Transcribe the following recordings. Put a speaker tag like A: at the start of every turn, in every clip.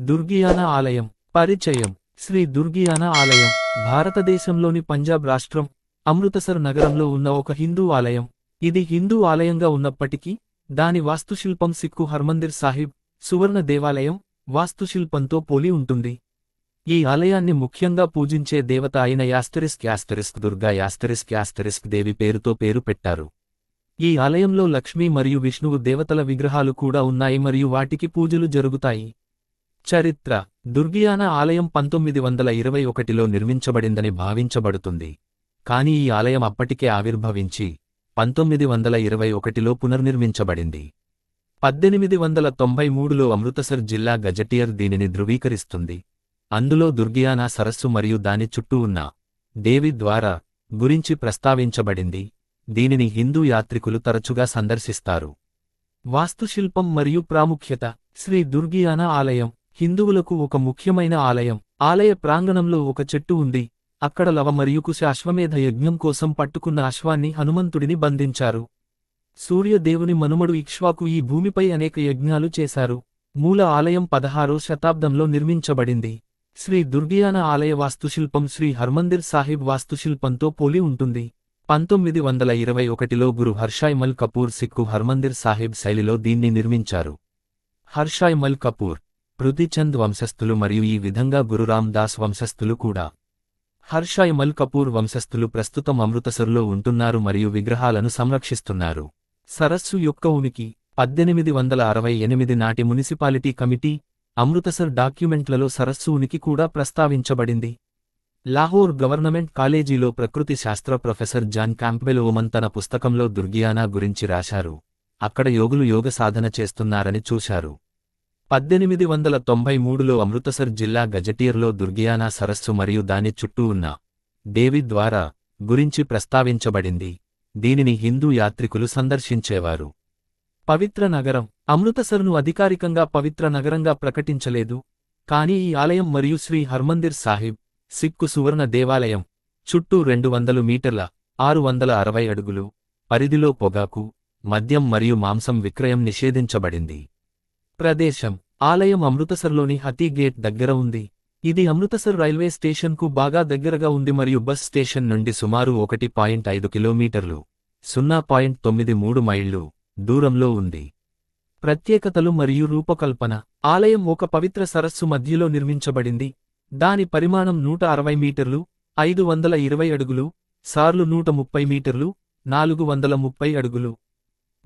A: దుర్గియానా ఆలయం. పరిచయం. శ్రీ దుర్గియానా ఆలయం. భారతదేశంలోని పంజాబ్ రాష్ట్రం అమృతసర్ నగరంలో ఉన్న ఒక హిందూ ఆలయం. ఇది హిందూ ఆలయంగా ఉన్నప్పటికీ దాని వాస్తుశిల్పం సిక్కు హర్మందిర్ సాహిబ్ సువర్ణ దేవాలయం వాస్తుశిల్పంతో పోలి ఉంటుంది. ఈ ఆలయాన్ని ముఖ్యంగా పూజించే దేవత అయిన asterisk asterisk Durga asterisk asterisk Devi పేరుతో పేరు పెట్టారు. ఈ ఆలయంలో లక్ష్మీ మరియు విష్ణువు దేవతల విగ్రహాలు కూడా ఉన్నాయి మరియు వాటికి పూజలు జరుగుతాయి. చరిత్ర దుర్గియాన ఆలయం పంతొమ్మిది వందల ఇరవై ఒకటిలో నిర్మించబడిందని భావించబడుతుంది. కాని ఈ ఆలయం అప్పటికే ఆవిర్భవించి పంతొమ్మిది వందల ఇరవై ఒకటిలో పునర్నిర్మించబడింది. పద్దెనిమిది వందల తొంభై మూడులో అమృతసర్ జిల్లా గజటియర్ దీనిని ధృవీకరిస్తుంది. అందులో దుర్గియానా సరస్సు మరియు దాని చుట్టూ ఉన్న దేవి ద్వారా గురించి ప్రస్తావించబడింది. దీనిని హిందూ యాత్రికులు తరచుగా సందర్శిస్తారు. వాస్తుశిల్పం మరియు ప్రాముఖ్యత శ్రీ దుర్గియానా ఆలయం హిందువులకు ఒక ముఖ్యమైన ఆలయం. ఆలయ ప్రాంగణంలో ఒక చెట్టు ఉంది. అక్కడ లవ మరియు కుశ అశ్వమేధ యజ్ఞం కోసం పట్టుకున్న అశ్వాన్ని హనుమంతుడిని బంధించారు. సూర్యదేవుని మనుమడు ఇక్ష్వాకు ఈ భూమిపై అనేక యజ్ఞాలు చేశారు. మూల ఆలయం పదహారో శతాబ్దంలో నిర్మించబడింది. శ్రీ దుర్గియాన ఆలయ వాస్తుశిల్పం శ్రీ హర్మందిర్ సాహిబ్ వాస్తుశిల్పంతో పోలి ఉంటుంది. పంతొమ్మిది వందల ఇరవై ఒకటిలో గురు హర్షాయ్మల్ కపూర్ సిక్కు హర్మందిర్ సాహిబ్ శైలిలో దీన్ని నిర్మించారు. హర్షాయ్మల్ కపూర్ పృథ్వీచంద్ వంశస్థులు మరియు ఈ విధంగా గురురామ్ దాస్ వంశస్థులు కూడా. హర్షాయ్మల్ కపూర్ వంశస్థులు ప్రస్తుతం అమృతసరులో ఉంటున్నారు మరియు విగ్రహాలను సంరక్షిస్తున్నారు. సరస్సు యొక్క ఉనికి పద్దెనిమిది వందల అరవై ఎనిమిది నాటి మున్సిపాలిటీ కమిటీ అమృతసర్ డాక్యుమెంట్లలో సరస్సు ఉనికి కూడా ప్రస్తావించబడింది. లాహోర్ గవర్నమెంట్ కాలేజీలో ప్రకృతి శాస్త్ర ప్రొఫెసర్ జాన్ క్యాంప్బెల్ ఓమన్ తన పుస్తకంలో దుర్గియానా గురించి రాశారు. అక్కడ యోగులు యోగ సాధన చేస్తున్నారని చూశారు. పద్దెనిమిది వందల తొంభై మూడులో అమృతసర్ జిల్లా గజటియర్లో దుర్గియానా సరస్సు మరియు దాని చుట్టూ ఉన్న దేవి ద్వారా గురించి ప్రస్తావించబడింది. దీనిని హిందూ యాత్రికులు సందర్శించేవారు. పవిత్ర నగరం. అమృతసర్ను అధికారికంగా పవిత్ర నగరంగా ప్రకటించలేదు. కాని ఈ ఆలయం మరియు శ్రీ హర్మందిర్ సాహిబ్ సిక్కు సువర్ణ దేవాలయం చుట్టూ రెండు వందలు మీటర్ల ఆరు వందల అరవై అడుగులు పరిధిలో పొగాకు మద్యం మరియు మాంసం విక్రయం నిషేధించబడింది. ప్రదేశం. ఆలయం అమృతసర్లోని హతీ గేట్ దగ్గర ఉంది. ఇది అమృతసర్ రైల్వే స్టేషన్కు బాగా దగ్గరగా ఉంది మరియు బస్ స్టేషన్ నుండి సుమారు ఒకటి పాయింట్ ఐదు కిలోమీటర్లు సున్నా పాయింట్ తొమ్మిది మూడు మైళ్ళు దూరంలో ఉంది. ప్రత్యేకతలు మరియు రూపకల్పన. ఆలయం ఒక పవిత్ర సరస్సు మధ్యలో నిర్మించబడింది. దాని పరిమాణం నూట అరవై మీటర్లు ఐదు వందల ఇరవై అడుగులు సార్లు నూట ముప్పై మీటర్లు నాలుగు వందల ముప్పై అడుగులు.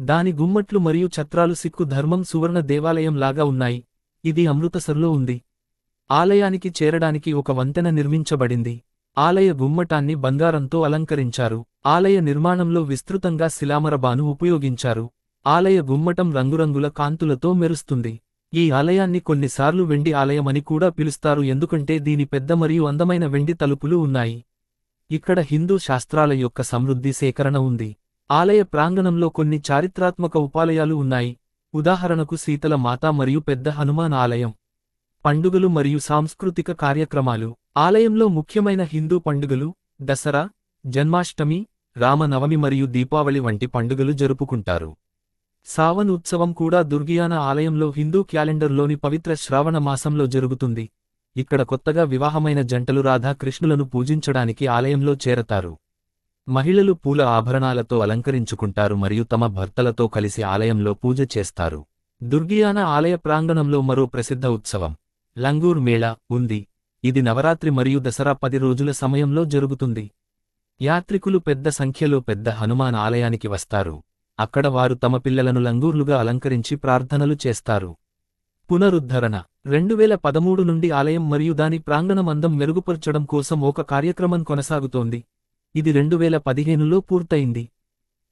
A: దాని గుమ్మట్లు మరియు ఛత్రాలు సిక్కు ధర్మం సువర్ణ దేవాలయం లాగా ఉన్నాయి. ఇది అమృతసర్లో ఉంది. ఆలయానికి చేరడానికి ఒక వంతెన నిర్మించబడింది. ఆలయ గుమ్మటాన్ని బంగారంతో అలంకరించారు. ఆలయ నిర్మాణంలో విస్తృతంగా శిలామరబాను ఉపయోగించారు. ఆలయ గుమ్మటం రంగురంగుల కాంతులతో మెరుస్తుంది. ఈ ఆలయాన్ని కొన్నిసార్లు వెండి ఆలయమని కూడా పిలుస్తారు ఎందుకంటే దీని పెద్ద మరియు అందమైన వెండి తలుపులు ఉన్నాయి. ఇక్కడ హిందూ శాస్త్రాల యొక్క సమృద్ధి సేకరణ ఉంది. ఆలయ ప్రాంగణంలో కొన్ని చారిత్రాత్మక ఉపాలయాలు ఉన్నాయి. ఉదాహరణకు శీతల మాత మరియు పెద్ద హనుమాన్ ఆలయం. పండుగలు మరియు సాంస్కృతిక కార్యక్రమాలు. ఆలయంలో ముఖ్యమైన హిందూ పండుగలు దసరా జన్మాష్టమి రామనవమి మరియు దీపావళి వంటి పండుగలు జరుపుకుంటారు. సావన్ ఉత్సవం కూడా దుర్గియాన ఆలయంలో హిందూ క్యాలెండర్లోని పవిత్ర శ్రావణ మాసంలో జరుగుతుంది. ఇక్కడ కొత్తగా వివాహమైన జంటలు రాధాకృష్ణులను పూజించడానికి ఆలయంలో చేరతారు. మహిళలు పూల ఆభరణాలతో అలంకరించుకుంటారు మరియు తమ భర్తలతో కలిసి ఆలయంలో పూజ చేస్తారు. దుర్గియాన ఆలయ ప్రాంగణంలో మరో ప్రసిద్ధ ఉత్సవం లంగూర్ మేళా ఉంది. ఇది నవరాత్రి మరియు దసరా పది రోజుల సమయంలో జరుగుతుంది. యాత్రికులు పెద్ద సంఖ్యలో పెద్ద హనుమాన్ ఆలయానికి వస్తారు. అక్కడ వారు తమ పిల్లలను లంగూర్లుగా అలంకరించి ప్రార్థనలు చేస్తారు. పునరుద్ధరణ రెండువేల పదమూడు నుండి ఆలయం మరియు దాని ప్రాంగణమందం మెరుగుపరచడం కోసం ఒక కార్యక్రమం కొనసాగుతోంది. ఇది రెండువేల పదిహేనులో పూర్తయింది.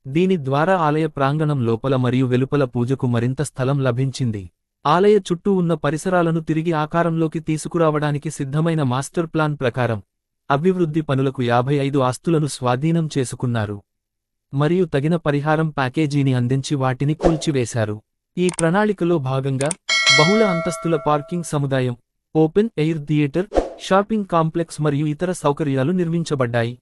A: దీని ద్వారా ఆలయ ప్రాంగణం లోపల మరియు వెలుపల పూజకు మరింత స్థలం లభించింది. ఆలయ చుట్టూ ఉన్న పరిసరాలను తిరిగి ఆకారంలోకి తీసుకురావడానికి సిద్ధమైన మాస్టర్ ప్లాన్ ప్రకారం అభివృద్ధి పనులకు యాభై ఐదు ఆస్తులను స్వాధీనం చేసుకున్నారు. మరియు తగిన పరిహారం ప్యాకేజీని అందించి వాటిని కూల్చివేశారు. ఈ ప్రణాళికలో భాగంగా బహుళ అంతస్తుల పార్కింగ్ సముదాయం open air theatre shopping complex మరియు ఇతర సౌకర్యాలు నిర్మించబడ్డాయి.